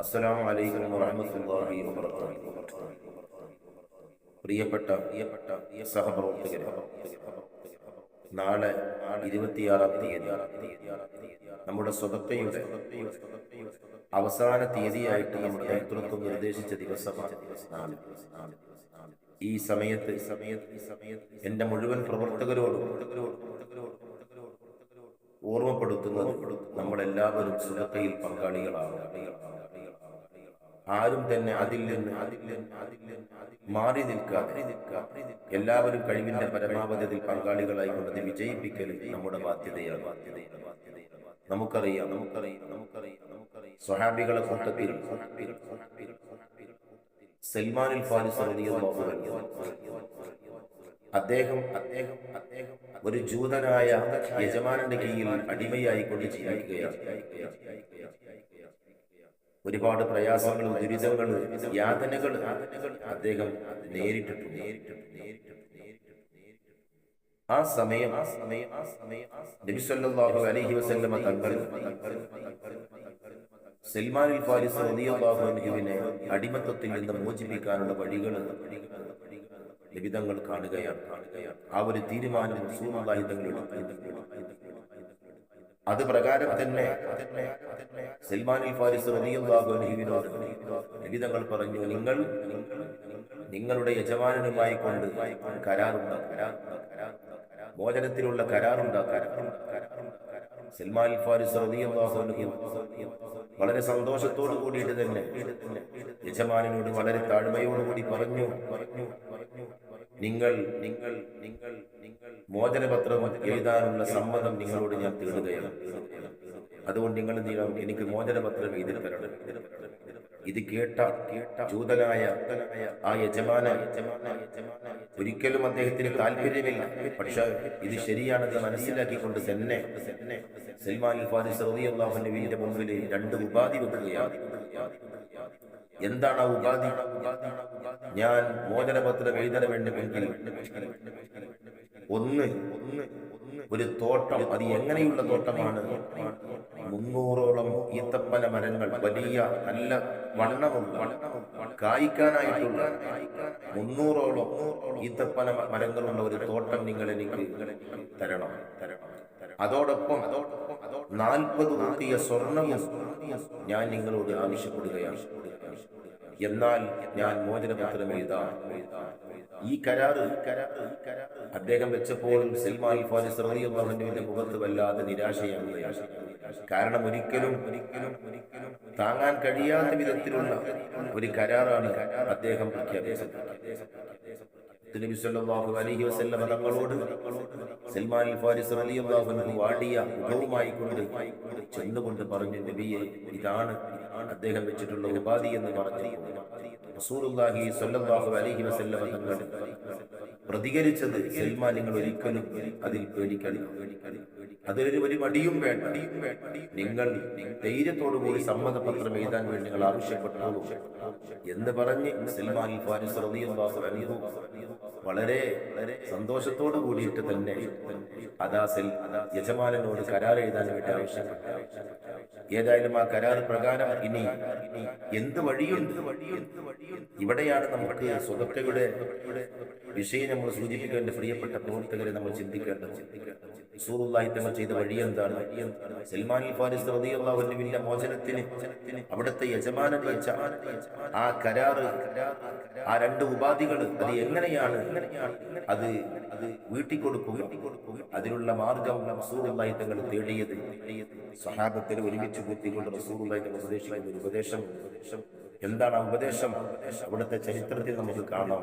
അസ്സലാമു അലൈക്കും വറഹ്മത്തുള്ളാഹി വബറകാതുഹു പ്രിയപ്പെട്ട പ്രിയപ്പെട്ട സഹപ്രവർത്തകരെ നാളെ ഇരുപത്തിയാറാം തീയതി നമ്മുടെ സ്വതത്തെയുടെ അവസാന തീയതിയായിട്ട് നമ്മുടെ നേതൃത്വം നിർദ്ദേശിച്ച ദിവസമാണ്. ഈ സമയത്ത് സമയത്ത് എന്റെ മുഴുവൻ പ്രവർത്തകരോടും ഓർമ്മപ്പെടുത്തുന്നത് നമ്മളെല്ലാവരും സുരത്തയിൽ പങ്കാളികളാണ്. ആരും തന്നെ അതിൽ നിന്ന് മാറി നിൽക്കാതെ എല്ലാവരും കഴിവിന്റെ പരമാവധി അതിൽ പങ്കാളികളായി കൊണ്ടത് വിജയിപ്പിക്കൽ നമ്മുടെ ബാധ്യതയാണ്. നമുക്കറിയാം നമുക്കറിയാം നമുക്കറിയാം നമുക്കറിയാം സ്വഹാബികളെ കൂട്ടത്തിൽ സൽമാനിൽ ഫാരിസ് അദ്ദേഹം അദ്ദേഹം അദ്ദേഹം ഒരു ജൂതനായ യജമാനന്റെ കീഴിൽ അടിമയായി കൊണ്ട് ജീവിക്കുകയാണ്. ഒരുപാട് പ്രയാസങ്ങളും ദുരിതങ്ങളും യാതനകൾ അദ്ദേഹം നേരിട്ടിട്ടുണ്ട്. നേരിട്ടിട്ടുണ്ട് നേരിട്ടിട്ടുണ്ട് ആ സമയം ആ സമയം ആ സമയം നബി സല്ലല്ലാഹു അലൈഹി വസല്ലമ തങ്ങൾ സൽമാൻ ഫാരിസ് റളിയല്ലാഹു അൻഹുവിനെ അടിമത്തത്തിൽ നിന്ന് മോചിപ്പിക്കാനുള്ള വഴികൾ നിബിതങ്ങൾ കാണുകയാണ്. ആ ഒരു തീരുമാനം അത് പ്രകാരം തന്നെ സൽമാൻ ഫാരിസ് നിബിതങ്ങൾ പറഞ്ഞു നിങ്ങൾ നിങ്ങളുടെ യജമാനനുമായി കൊണ്ട് മോചനത്തിലുള്ള കരാറുണ്ടാക്കാൻ സൽമാൻ ഫാരിസ് വളരെ സന്തോഷത്തോടു കൂടിയിട്ട് തന്നെ യജമാനോട് വളരെ താഴ്മയോടുകൂടി പറഞ്ഞു പറഞ്ഞു നിങ്ങൾ നിങ്ങൾ നിങ്ങൾ നിങ്ങൾ മോചനപത്രം എഴുതാനുള്ള സമ്മതം നിങ്ങളോട് ഞാൻ തേടുകയാണ്. അതുകൊണ്ട് നിങ്ങൾ നീളം എനിക്ക് മോചനപത്രം എഴുതി തരണം. ഇത് കേട്ട കേട്ട ജൂതനായ ആ യജമാന ഒരിക്കലും അദ്ദേഹത്തിന് താല്പര്യമില്ല. പക്ഷെ ഇത് ശരിയാണെന്ന് മനസ്സിലാക്കിക്കൊണ്ട് തന്നെ സൽമാൻ ഫാരിസ് റളിയല്ലാഹുവിന്റെ മുമ്പിൽ രണ്ട് ഉപാധി വെക്കുകയാണ്. എന്താണ് ഉപാധി? ഞാൻ മോചനപത്രം എഴുതണമെന്നുമെങ്കിൽ ഒന്ന് ഒരു തോട്ടം അത് എങ്ങനെയുള്ള തോട്ടമാണ്? മുന്നൂറോളം ഈത്തപ്പന മരങ്ങൾ വലിയ നല്ല വണ്ണമുള്ള കായ്ക്കാനായിട്ടുള്ള മുന്നൂറോളം ഈത്തപ്പന മരങ്ങളുള്ള ഒരു തോട്ടം നിങ്ങൾ എനിക്ക് തരണം. അതോടൊപ്പം നാൽപ്പത് ഊട്ടിയ സ്വർണവും ഞാൻ നിങ്ങളോട് ആവശ്യപ്പെടുകയാണ്. എന്നാൽ ഞാൻ മോചനപത്രം എഴുതാം. ഈ കരാറ് അദ്ദേഹം വെച്ചപ്പോൾ സൽമാൻ ഫാരിസ് റളിയല്ലാഹുവിന്റെ മുഖത്ത് വല്ലാതെ നിരാശയാണ്. കാരണം ഒരിക്കലും ഒരിക്കലും താങ്ങാൻ കഴിയാത്ത വിധത്തിലുള്ള ഒരു കരാറാണ് അദ്ദേഹം പ്രഖ്യാപിച്ചത്. അലൈഹി തങ്ങളോട് സൽമാൻ ഫാരിസ് റളിയല്ലാഹു അൻഹു കൊണ്ട് ചെന്നുകൊണ്ട് പറഞ്ഞു നബിയെ ഇതാണ് അദ്ദേഹം വെച്ചിട്ടുള്ള ഉപാധി എന്ന് പറഞ്ഞു. റസൂലുള്ളാഹി അലൈഹി തങ്ങൾ പ്രതികരിച്ചത് സൽമാൻ നിങ്ങൾ ഒരിക്കലും അതിൽ പേടിക്കണം അതിലൊരു ഒരു മടിയും വേണ്ട. നിങ്ങൾ ധൈര്യത്തോടു കൂടി സമ്മതപത്രം എഴുതാൻ വേണ്ടി നിങ്ങൾ ആവശ്യപ്പെട്ടോളൂ എന്ന് പറഞ്ഞ് സൽമാൻ ഫാരിസ് റളിയല്ലാഹു അൻഹു വളരെ സന്തോഷത്തോടു കൂടിയിട്ട് തന്നെ അദാസിൽ യജമാനനോട് കരാർ എഴുതാൻ വേണ്ടി ആവശ്യപ്പെട്ടു ഏതായാലും ആ കരാർ പ്രകാരം ഇനി എന്ത് വഴിയുണ്ട്? ഇവിടെയാണ് നമുക്ക് സ്വതക്കയുടെ വിഷയം നമ്മൾ സൂചിപ്പിക്കേണ്ട പ്രിയപ്പെട്ട പ്രവർത്തകരെ നമ്മൾ ചിന്തിക്കേണ്ടത്. സൂറുല്ലാഹി തങ്ങൾ ചെയ്ത വഴി എന്താണ്? സൽമാൻ ഫാരിസ് റളിയല്ലാഹുവിന്റെ മോചനത്തിന് അവിടുത്തെ യജമാനൻ വെച്ച ആ കരാറ് ആ രണ്ട് ഉപാധികൾ അത് എങ്ങനെയാണ് അത് അത് വീട്ടിക്കൊടുക്കുക അതിനുള്ള മാർഗം സൂറുല്ലാഹി തങ്ങൾ തേടിയത്? സഹാബത്തിൽ ഒരുമിച്ച് റസൂലുള്ളാഹി തങ്ങൾ ഉപദേശിക്കുന്ന ഒരു ഉപദേശം. എന്താണ് ആ ഉപദേശം? അവിടുത്തെ ചരിത്രത്തിൽ നമുക്ക് കാണാം.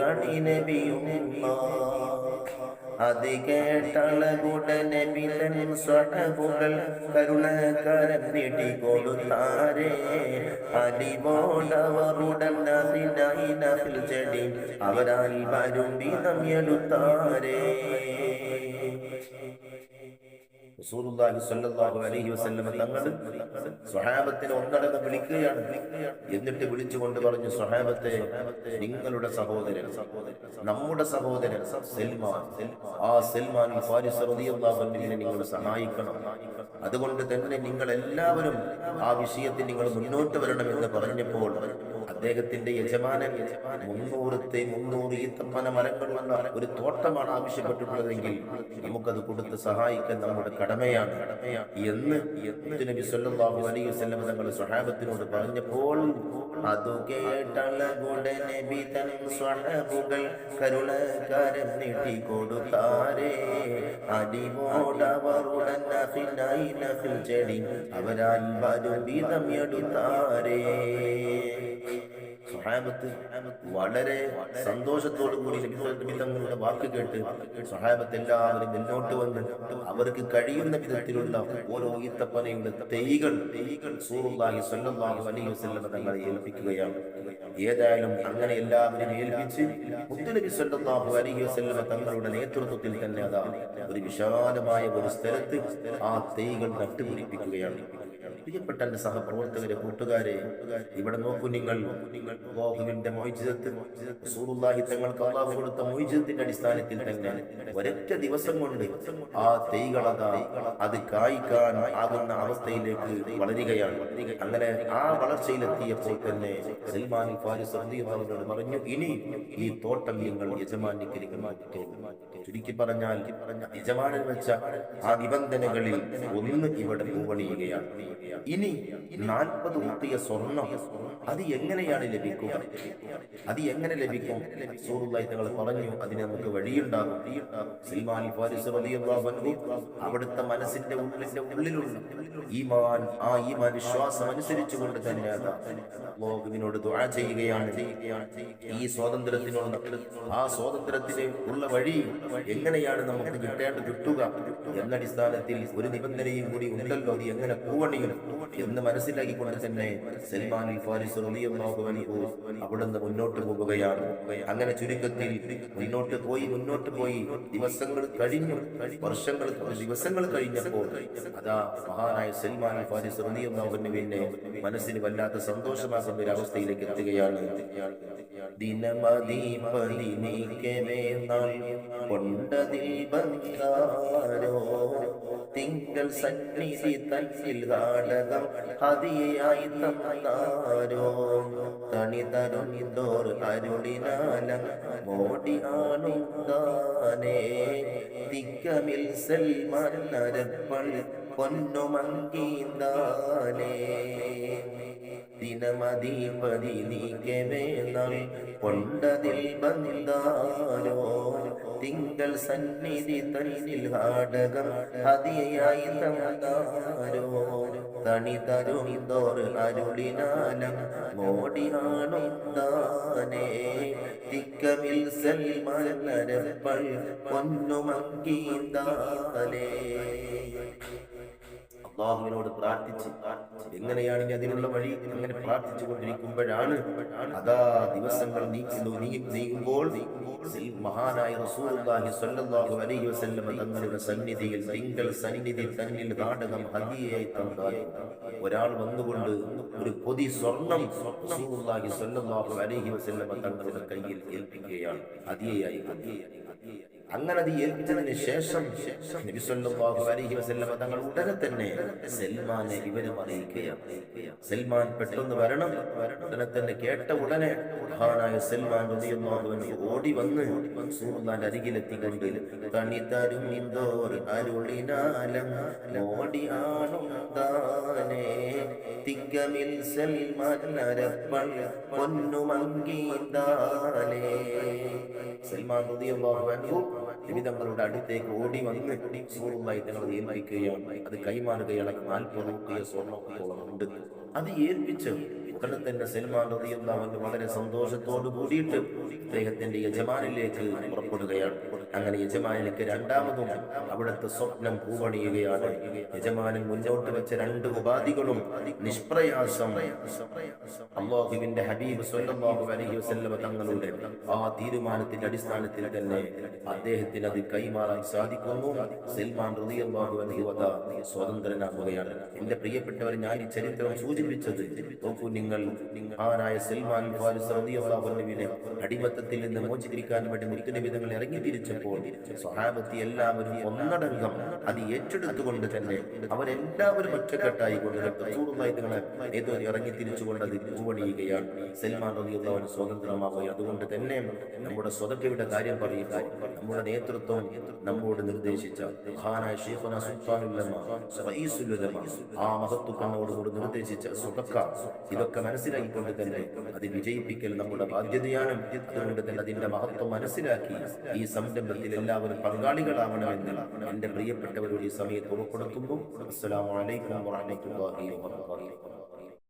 തണി നബിയുമ്മ അത് കേട്ടളകുടനെ വിതൻ സ്വടകുകൾ കരുണകരം നീട്ടിക്കൊടുത്താരേ അലിമോടവറുടൻ നഹിനായി നഹിൽ ചെടി അവരാൽ വരും വിധം എടുത്താരേ റസൂലുള്ളാഹി സ്വല്ലല്ലാഹു അലൈഹി വസല്ലം തങ്ങൾ സ്വഹാബത്തിനെ ഒന്നടങ്കം വിളിക്കുകയാണ്. എന്നിട്ട് വിളിച്ചുകൊണ്ട് പറഞ്ഞു സ്വഹാബത്തെ നിങ്ങളുടെ സഹോദരൻ നമ്മുടെ സഹോദരൻ സൽമാൻ ആ സൽമാൻ ഫാരിസ് റളിയല്ലാഹു അൻഹുവിനെ നിങ്ങൾ സഹായിക്കണം. അതുകൊണ്ട് തന്നെ നിങ്ങൾ എല്ലാവരും ആ വിഷയത്തിൽ നിങ്ങൾ മുന്നോട്ട് എന്ന് പറഞ്ഞപ്പോൾ അദ്ദേഹത്തിന്റെ യജമാനൻ മുന്നൂറത്തെ മുന്നൂറ് ഈത്തപ്പന മരങ്ങളുള്ള ഒരു തോട്ടമാണ് ആവശ്യപ്പെട്ടിട്ടുള്ളതെങ്കിൽ നമുക്കത് കൊടുത്ത് സഹായിക്കാൻ നമ്മുടെ കടമയാണ്. എന്ന് നബി സല്ലല്ലാഹു അലൈഹി വസല്ലം തങ്ങൾ സ്വഹാബത്തിനോട് പറഞ്ഞപ്പോൾ അത് കേട്ടളകുടെ നബി തൻ സ്വഹാബുകൾ കരുണക്കാരൻ നീട്ടി കൊടുത്താരേ അടിമോടവറുടൻ നഖിനായി നഖിൽ ചെടി അവരാൽ വരും വീതം എടുത്താരേ. സ്വഹാബത്ത് വളരെ സന്തോഷത്തോടു കൂടി തങ്ങളുടെ വാക്ക് കേട്ട് സഹായബത്ത് എല്ലാവരും മുന്നോട്ട് വന്ന് അവർക്ക് കഴിയുന്ന വിധത്തിലുള്ള ഓരോ ഈത്തപ്പനയുടെ തൈകൾ തൈകൾ സ്വല്ലല്ലാഹു അലൈഹി വസല്ലം തങ്ങളെ ഏൽപ്പിക്കുകയാണ്. ഏതായാലും അങ്ങനെ എല്ലാവരും ഏൽപ്പിച്ച് മുത്തലബി സ്വല്ലല്ലാഹു അലൈഹി വസല്ലം തങ്ങളുടെ നേതൃത്വത്തിൽ തന്നെ അതാ ഒരു വിശാലമായ ഒരു സ്ഥലത്ത് ആ തൈകൾ നട്ടുപിടിപ്പിക്കുകയാണ്. പ്രിയപ്പെട്ട എന്റെ സഹപ്രവർത്തകരെ കൂട്ടുകാരെ ഇവിടെ നോക്കൂ നിങ്ങൾ. മൊയ്ജിതത്ത് റസൂലുള്ളാഹി തങ്ങൾക്ക് അള്ളാഹു കൊടുത്ത മോഹിജത്തിന്റെ അടിസ്ഥാനത്തിൽ തന്നെ ഒരൊറ്റ ദിവസം കൊണ്ട് ആ തൈകളതാ അത് കായ്ക്കാൻ ആകുന്ന അവസ്ഥയിലേക്ക് വളരുകയാണ്. അങ്ങനെ ആ വളർച്ചയിലെത്തിയപ്പോൾ തന്നെ സൽമാൻ ഫാരിസ് പറഞ്ഞു ഇനി ഈ തോട്ടം നിങ്ങൾ യജമാനിക്ക് ചുരുക്കി പറഞ്ഞാൽ യജമാനൻ വെച്ച ആ നിബന്ധനകളിൽ ഒന്ന് ഇവിടെ പൂവണിയുകയാണ്. ഇനി നാൽപ്പത് മുത്തിയ സ്വർണം അത് എങ്ങനെയാണ് ലഭിക്കുക? അത് എങ്ങനെ ലഭിക്കും? സൂറുല്ലായി തങ്ങൾ പറഞ്ഞു അതിന് നമുക്ക് വഴിയുണ്ടാകും. അവിടുത്തെ മനസ്സിന്റെ ഉള്ളിന്റെ ഉള്ളിലുള്ള ഈമാൻ ആ ഈമാൻ വിശ്വാസം അനുസരിച്ചുകൊണ്ട് തന്നെ അല്ലാഹുവിനോട് ദുആ ചെയ്യുകയാണ്. ഈ സ്വാതന്ത്ര്യത്തിനുള്ള ആ സ്വാതന്ത്ര്യത്തിന് ഉള്ള വഴി എങ്ങനെയാണ് നമുക്ക് കിട്ടേണ്ട കിട്ടുക? എന്ന അടിസ്ഥാനത്തിൽ ഒരു നിബന്ധനയും കൂടി ഉണ്ടല്ലോ അത് എങ്ങനെ പൂവണിയും? എന്ന് മനസ്സിലാക്കിക്കൊണ്ട് തന്നെ സൽമാൻ അവിടുന്ന് മുന്നോട്ട് പോവുകയാണ്. അങ്ങനെ ചുരുക്കത്തിൽ മുന്നോട്ട് പോയി മുന്നോട്ട് പോയി ദിവസങ്ങൾ കഴിഞ്ഞു. വർഷങ്ങൾ ദിവസങ്ങൾ കഴിഞ്ഞപ്പോൾ അതാ മഹാനായ സൽമാൻ ഫാരിസ് അൻഹുവിനെ മനസ്സിന് വല്ലാത്ത സന്തോഷമാകുന്ന ഒരു അവസ്ഥയിലേക്ക് എത്തുകയാണ്. ദിനമതി തിങ്കൾ സന്നിധി തന്നിൽ നാടകം ഹതിയായി തന്നാരോ? തണി തരുണിന്തോർ അരുളിനാലം മോടി ആണുണ്ടാനേ തിക്കമിൽ സൽമാൻ നരപ്പൾ പൊന്നു മങ്കീന്താനേ നീക്കവേ നാൾ കൊണ്ടതിൽ ബന്ധാരോ തിങ്കൾ സന്നിധി തന്നിൽ നാടകം ഹതിയായി തന്നാരോ? തണി തരുന്തോർ അരുളിനാലം മോടിയാണുണ്ടാനേ തിക്കമിൽ സൽമരപ്പൾ നരപ്പൾ പൊന്നുമങ്കീന്താനേ അള്ളാഹുവിനോട് പ്രാർത്ഥിച്ച് എങ്ങനെയാണ് ഇനി അതിനുള്ള വഴി? അങ്ങനെ പ്രാർത്ഥിച്ചു കൊണ്ടിരിക്കുമ്പോഴാണ് അതാ ദിവസങ്ങൾ നീക്കുന്നു നീങ്ങുമ്പോൾ മഹാനായ അലൈഹി വസല്ലം തങ്ങളുടെ സന്നിധിയിൽ തിങ്കൾ സന്നിധി തന്നിൽ നാടകം ഹദിയായി തന്നതായി ഒരാൾ വന്നുകൊണ്ട് ഒരു പൊതി സ്വർണം അലൈഹി വസല്ലം തങ്ങളുടെ കയ്യിൽ ഏൽപ്പിക്കുകയാണ്. ഹദിയയായി ഹദിയയായി അങ്ങനെ അത് ഏൽപ്പിച്ചതിന് ശേഷം അലൈഹി തങ്ങൾ ഉടനെ തന്നെ സൽമാനെ വിവരം അറിയിക്കുകയാണ്. സൽമാൻ പെട്ടെന്ന് വരണം. ഉടനെ തന്നെ കേട്ട ഉടനെ മഹാനായ സൽമാൻ റളിയല്ലാഹു അൻഹു ഓടി വന്ന് റസൂലുള്ളാഹിന്റെ അരികിലെത്തിക്കൊണ്ട് കണി തരും ഇന്തോർ അരുളിനാലം ഓടി ആണുണ്ടാനേ തിക്കമിൽ സൽമാൻ അടുത്തേക്ക് ഓടി വന്ന് സൂറുമായി തങ്ങൾ ഏൽപ്പിക്കുകയാണ് അത് കൈമാറുകയാണ് നാൽപ്പത് സ്വർണത്തോളം ഉണ്ട്. അത് ഏൽപ്പിച്ച് ഉടനെ തന്നെ സൽമാൻ അൻഹു വളരെ സന്തോഷത്തോടു കൂടിയിട്ട് അദ്ദേഹത്തിന്റെ യജമാനിലേക്ക് പുറപ്പെടുകയാണ്. അങ്ങനെ യജമാനിക്ക് രണ്ടാമതും അവിടുത്തെ സ്വപ്നം പൂവണിയുകയാണ്. യജമാനൻ മുന്നോട്ട് വെച്ച രണ്ട് ഉപാധികളും നിഷ്പ്രയാസം. അള്ളാഹുവിന്റെ ഹബീബ് സ്വല്ലല്ലാഹു അലൈഹി വസല്ലമ തങ്ങളുടെ ആ തീരുമാനത്തിന്റെ അടിസ്ഥാനത്തിൽ തന്നെ അദ്ദേഹത്തിന് അത് കൈമാറാൻ സാധിക്കുന്നു. സൽമാൻ റളിയല്ലാഹു അൻഹു വത സ്വതന്ത്രനാകുകയാണ്. എന്റെ പ്രിയപ്പെട്ടവർ ഞാൻ ഈ ചരിത്രം സൂചിപ്പിച്ചത്. നോക്കൂ നിങ്ങൾ ആരായ സൽമാൻ റളിയല്ലാഹു അൻഹുവിനെ അടിമത്തത്തിൽ നിന്ന് മോചിപ്പിക്കാൻ വേണ്ടി മുരിക്കുന്ന വിധങ്ങൾ ഇറങ്ങി തിരിച്ചപ്പോൾ സ്വഹാബത്തി എല്ലാവരും ഒന്നടങ്കം അത് ഏറ്റെടുത്തുകൊണ്ട് തന്നെ അവരെല്ലാവരും ഒറ്റക്കെട്ടായി കൊണ്ട് ഇറങ്ങി തിരിച്ചുകൊണ്ട് അത് പൂവണിയുകയാണ് സൽമാൻ അവൻ സ്വതന്ത്രമാവുക അതുകൊണ്ട് തന്നെ നമ്മുടെ സ്വതക്കയുടെ കാര്യം പറയുക നമ്മുടെ നേതൃത്വം നമ്മോട് നിർദ്ദേശിച്ച ആ മഹത്വക്കണ്ണോട് കൂടി നിർദ്ദേശിച്ച സുതക്ക ഇതൊക്കെ മനസ്സിലാക്കിക്കൊണ്ട് തന്നെ അത് വിജയിപ്പിക്കൽ നമ്മുടെ ബാധ്യതയാണ്. അതുകൊണ്ട് തന്നെ അതിന്റെ മഹത്വം മനസ്സിലാക്കി ഈ സംരംഭത്തിൽ എല്ലാവരും പങ്കാളികളാവണമെന്ന് എന്റെ പ്രിയപ്പെട്ടവരോട് ഈ സമയത്ത് ഉറപ്പെടുത്തുന്നു അസ്സലാമു അലൈക്കും വറഹ്മത്തുള്ളാഹി വബറകാതുഹു.